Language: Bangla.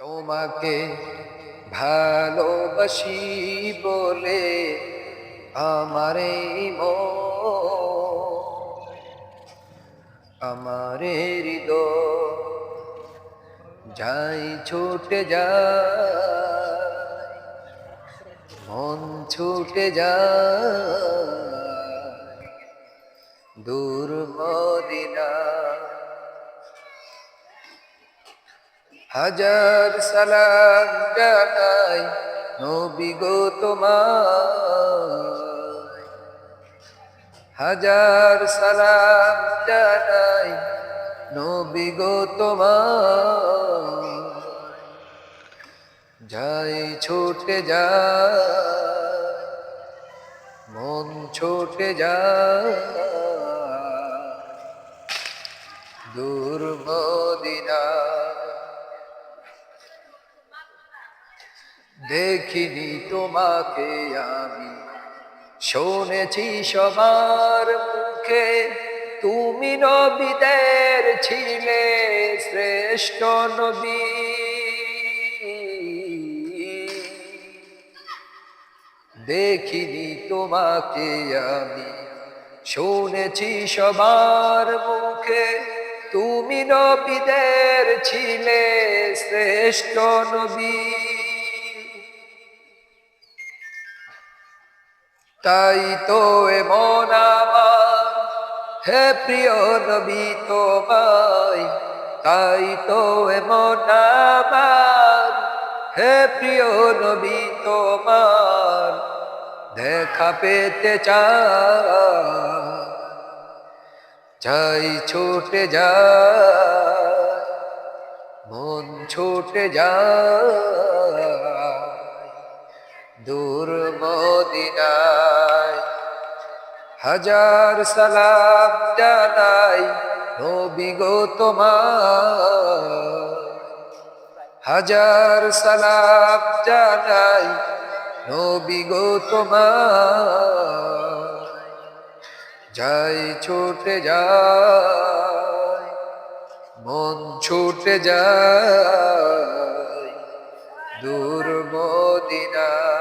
তোমাকে ভালোবাসি বলে আমারে আমার হৃদয় যাই ছুটে যায় মন ছুটে যায় দূর মদিনা হাজার সালাম জানাই নবী গো হাজার সালাম জানাই নবী গো যাই ছোটে যায় মন ছোটে যায় দূর মদিনা দেখিনি তোমাকে আমি। শুনেছি সবার মুখে, তুমি নবীদের ছিলে শ্রেষ্ঠ নবী। দেখিনি তোমাকে আমি। শুনেছি সবার মুখে, তুমি নবীদের ছিলে শ্রেষ্ঠ নবী। তাই তো এমন আমার। হে প্রিয় নবী তোমায়, তাই তো এমন আমার। হে প্রিয় নবী তোমার, দেখা পেতে চাই। ছুটে যায় মন ছুটে যায় দূর মদিনায়। হাজার সালাম জানাই নবী গো তোমার। হাজার সালাম জানাই নবী গো তোমার। যাই ছোটে যায় মন ছোটে যায়। দূর মদিনায়